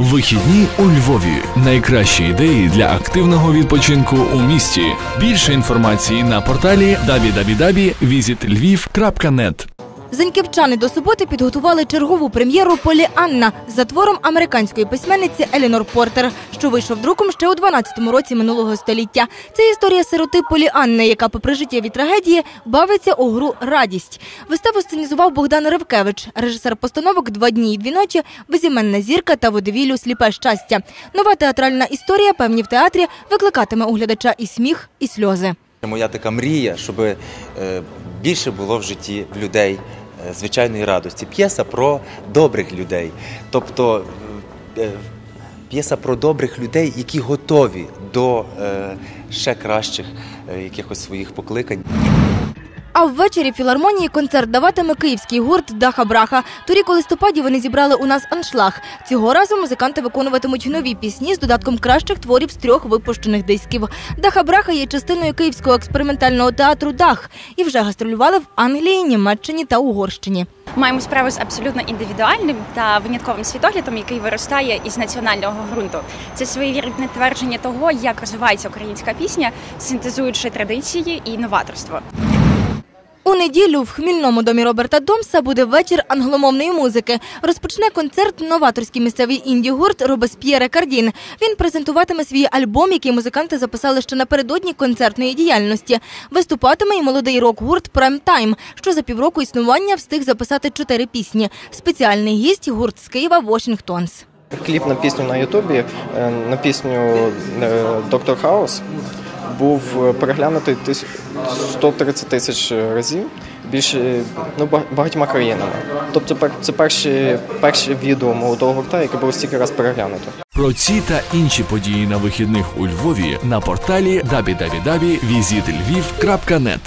Вихідні у Львові. Найкращі ідеї для активного відпочинку у місті. Більше інформації на порталі www.visitlviv.net Зеньківчани до суботи підготували чергову прем'єру Поліанна за твором американської письменниці Елінор Портер, що вийшов друком ще у 12-му році минулого століття. Це історія сироти Поліанни, яка, попри життєві трагедії, бавиться у гру радість. Виставу сценізував Богдан Ревкевич, режисер постановок Два дні і дві ночі, безіменна зірка та водевілю Сліпе щастя. Нова театральна історія, певні в театрі, викликатиме у глядача і сміх, і сльози. Моя така мрія, щоб е, більше було в житті людей звичайної радості. П'єса про добрих людей. Тобто е, п'єса про добрих людей, які готові до е, ще кращих е, якихось своїх покликань. А ввечері філармонії концерт даватиме київський гурт Даха Браха. Торік у листопаді вони зібрали у нас аншлаг. Цього разу музиканти виконуватимуть нові пісні з додатком кращих творів з трьох випущених дисків. Даха Браха є частиною київського експериментального театру Дах і вже гастролювали в Англії, Німеччині та Угорщині. Маємо справу з абсолютно індивідуальним та винятковим світоглядом, який виростає із національного ґрунту. Це своєрідне твердження того, як розвивається українська пісня, синтезуючи традиції і новаторство. У неділю в хмільному домі Роберта Домса буде вечір англомовної музики. Розпочне концерт новаторський місцевий інді-гурт Робесп'єре Кардін. Він презентуватиме свій альбом, який музиканти записали ще напередодні концертної діяльності. Виступатиме і молодий рок-гурт Прайм Тайм, що за півроку існування встиг записати чотири пісні. Спеціальний гість гурт з Києва Washingtons. Кліп на пісню на Ютубі, е, на пісню е, Доктор Хаус був переглянутий тис- 130 тисяч разів більше ну, ба- багатьма країнами. Тобто це перші, перші відео молодого гурта, яке було стільки раз переглянуто. Про ці та інші події на вихідних у Львові на порталі www.visitlviv.net